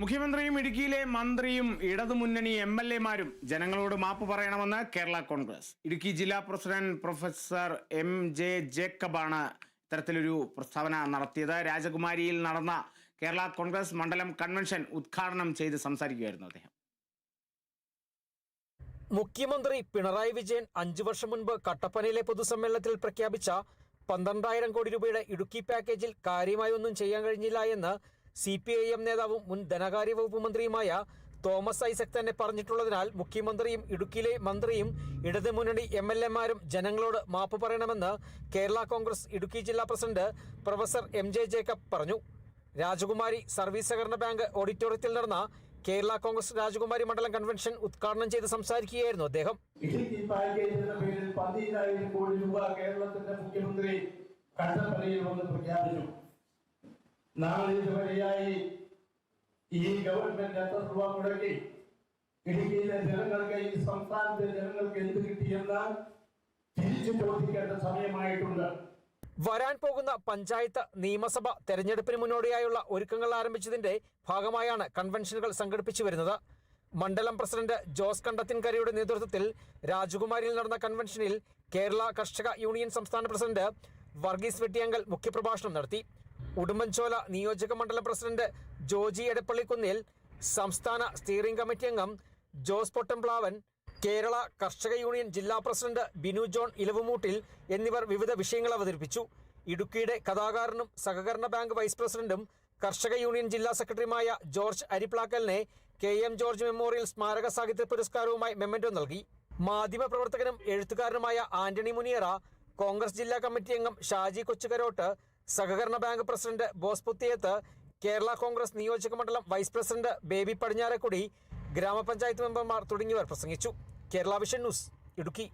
മുഖ്യമന്ത്രിയും ഇടുക്കിയിലെ മന്ത്രിയും ഇടതുമുന്നണി എം എൽ എമാരും ജനങ്ങളോട് മാപ്പ് പറയണമെന്ന് കേരള കോൺഗ്രസ്. ഇടുക്കി ജില്ലാ പ്രസിഡന്റ് പ്രൊഫസർ എം ജെ ജേക്കബാണ് ഇത്തരത്തിലൊരു പ്രസ്താവന നടത്തിയത്. രാജകുമാരിയിൽ നടന്ന കേരള കോൺഗ്രസ് മണ്ഡലം കൺവെൻഷൻ ഉദ്ഘാടനം ചെയ്ത് സംസാരിക്കുകയായിരുന്നു അദ്ദേഹം. മുഖ്യമന്ത്രി പിണറായി വിജയൻ അഞ്ചു വർഷം മുൻപ് കട്ടപ്പനയിലെ പൊതുസമ്മേളനത്തിൽ പ്രഖ്യാപിച്ച പന്ത്രണ്ടായിരം കോടി രൂപയുടെ ഇടുക്കി പാക്കേജിൽ കാര്യമായൊന്നും ചെയ്യാൻ കഴിഞ്ഞില്ല എന്ന് സി പി ഐ എം നേതാവും മുൻ ധനകാര്യ വകുപ്പ് മന്ത്രിയുമായ തോമസ് ഐസക് തന്നെ പറഞ്ഞിട്ടുള്ളതിനാൽ മുഖ്യമന്ത്രിയും ഇടുക്കിയിലെ മന്ത്രിയും ഇടതുമുന്നണി എം എൽ എമാരും ജനങ്ങളോട് മാപ്പ് പറയണമെന്ന് കേരള കോൺഗ്രസ് ഇടുക്കി ജില്ലാ president professor M J Jacob പറഞ്ഞു. രാജകുമാരി സർവീസ് സഹകരണ ബാങ്ക് ഓഡിറ്റോറിയത്തിൽ നടന്ന കേരള കോൺഗ്രസ് രാജകുമാരി മണ്ഡലം കൺവെൻഷൻ ഉദ്ഘാടനം ചെയ്ത് സംസാരിക്കുകയായിരുന്നു അദ്ദേഹം. പേരിൽ കോടി രൂപ കേരളത്തിന്റെ മുഖ്യമന്ത്രി കട്ടപ്പനയിൽ പ്രഖ്യാപിച്ചു. നാളിതുവരെയായി ഈ ഗവൺമെന്റ് എത്ര രൂപ മുടക്കി? ഇടുക്കിയിലെ ജനങ്ങൾക്ക് ഈ സംസ്ഥാനത്തെ ജനങ്ങൾക്ക് എന്ത് കിട്ടിയെന്ന് തിരിച്ചു ചോദിക്കേണ്ട സമയമായിട്ടുണ്ട്. വരാൻ പോകുന്ന പഞ്ചായത്ത് നിയമസഭ തെരഞ്ഞെടുപ്പിന് മുന്നോടിയായുള്ള ഒരുക്കങ്ങൾ ആരംഭിച്ചതിന്റെ ഭാഗമായാണ് കൺവെൻഷനുകൾ സംഘടിപ്പിച്ചു വരുന്നത്. മണ്ഡലം പ്രസിഡന്റ് ജോസ് കണ്ടത്തിൻകരയുടെ നേതൃത്വത്തിൽ രാജകുമാരിയിൽ നടന്ന കൺവെൻഷനിൽ കേരള കർഷക യൂണിയൻ സംസ്ഥാന പ്രസിഡന്റ് വർഗീസ് വെട്ടിയങ്കൽ മുഖ്യപ്രഭാഷണം നടത്തി. ഉടുമ്പൻചോല നിയോജക മണ്ഡലം പ്രസിഡന്റ് ജോജി എടപ്പള്ളിക്കുന്നിൽ സംസ്ഥാന സ്റ്റിയറിംഗ് കമ്മിറ്റി അംഗം ജോസ് പൊട്ടംപ്ലാവൻ കേരള കർഷക യൂണിയൻ ജില്ലാ പ്രസിഡന്റ് ബിനു ജോൺ ഇലവുമൂട്ടിൽ എന്നിവർ വിവിധ വിഷയങ്ങൾ അവതരിപ്പിച്ചു. ഇടുക്കിയുടെ കഥാകാരനും സഹകരണ ബാങ്ക് വൈസ് പ്രസിഡന്റും കർഷക യൂണിയൻ ജില്ലാ സെക്രട്ടറിയുമായ ജോർജ് അരിപ്ലാക്കലിനെ കെ എം ജോർജ് മെമ്മോറിയൽ സ്മാരക സാഹിത്യ പുരസ്കാരവുമായി മെമ്മന്റോ നൽകി. മാധ്യമപ്രവർത്തകനും എഴുത്തുകാരനുമായ ആന്റണി മുനിയറ കോൺഗ്രസ് ജില്ലാ കമ്മിറ്റി അംഗം ഷാജി കൊച്ചുകരോട്ട് സഹകരണ bank president Bose Puthiyathu Kerala Congress നിയോജക മണ്ഡലം വൈസ് പ്രസിഡന്റ് ബേബി പടിഞ്ഞാറക്കുടി ഗ്രാമപഞ്ചായത്ത് മെമ്പർമാർ തുടങ്ങിയവർ പ്രസംഗിച്ചു. Kerala vision news Idukki.